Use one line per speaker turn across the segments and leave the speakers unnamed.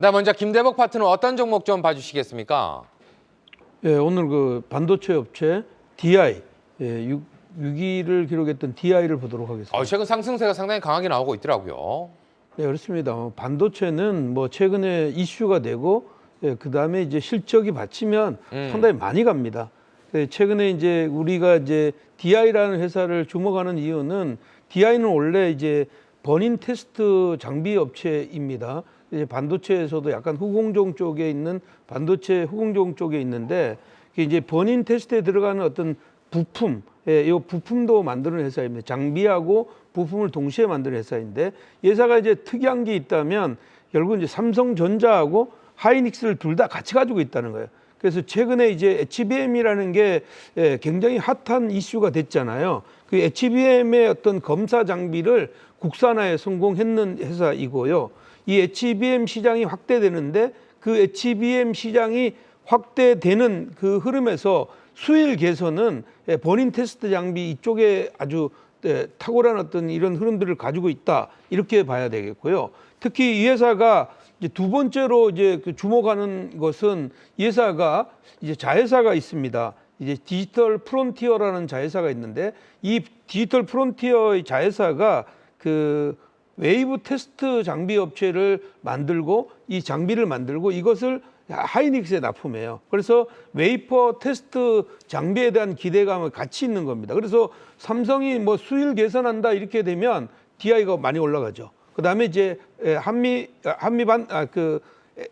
네, 먼저 김대복 파트너 어떤 종목 좀 봐주시겠습니까?
예, 오늘 그 반도체 업체 DI 예, 6, 6위를 기록했던 DI를 보도록 하겠습니다.
어, 최근 상승세가 상당히 강하게 나오고 있더라고요.
네, 그렇습니다. 어, 반도체는 뭐 최근에 이슈가 되고 예, 그다음에 이제 실적이 받치면
음.
상당히 많이 갑니다. 예, 최근에 이제 우리가 이제 DI라는 회사를 주목하는 이유는 DI는 원래 이제 버닌 테스트 장비 업체입니다. 이제 반도체에서도 약간 후공정 쪽에 있는 반도체 후공정 쪽에 있는데 이제 버닌 테스트에 들어가는 어떤 부품, 예, 이 부품도 만드는 회사입니다. 장비하고 부품을 동시에 만드는 회사인데 이 회사가 이제 특이한 게 있다면 결국 이제 삼성전자하고 하이닉스를 둘 다 같이 가지고 있다는 거예요. 그래서 최근에 이제 HBM이라는 게 예, 굉장히 핫한 이슈가 됐잖아요. 그 HBM의 어떤 검사 장비를 국산화에 성공했는 회사이고요. 이 HBM 시장이 확대되는데 그 HBM 시장이 확대되는 그 흐름에서 수일 개선은 예, 본인 테스트 장비 이쪽에 아주 예, 탁월한 어떤 이런 흐름들을 가지고 있다 이렇게 봐야 되겠고요. 특히 이 회사가 이제 두 번째로 이제 그 주목하는 것은 이 회사가 이제 자회사가 있습니다. 이제 디지털 프론티어라는 자회사가 있는데 이 디지털 프론티어의 자회사가 그 웨이브 테스트 장비 업체를 만들고 이 장비를 만들고 이것을 하이닉스에 납품해요. 그래서 웨이퍼 테스트 장비에 대한 기대감을 같이 있는 겁니다. 그래서 삼성이 뭐 수일 개선한다 이렇게 되면 DI가 많이 올라가죠. 그다음에 이제 에, 한미 한미반 아, 그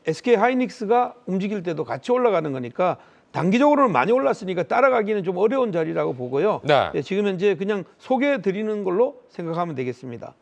SK 하이닉스가 움직일 때도 같이 올라가는 거니까 단기적으로는 많이 올랐으니까 따라가기는 좀 어려운 자리라고 보고요.
네.
예, 지금 현재 그냥 소개해 드리는 걸로 생각하면 되겠습니다.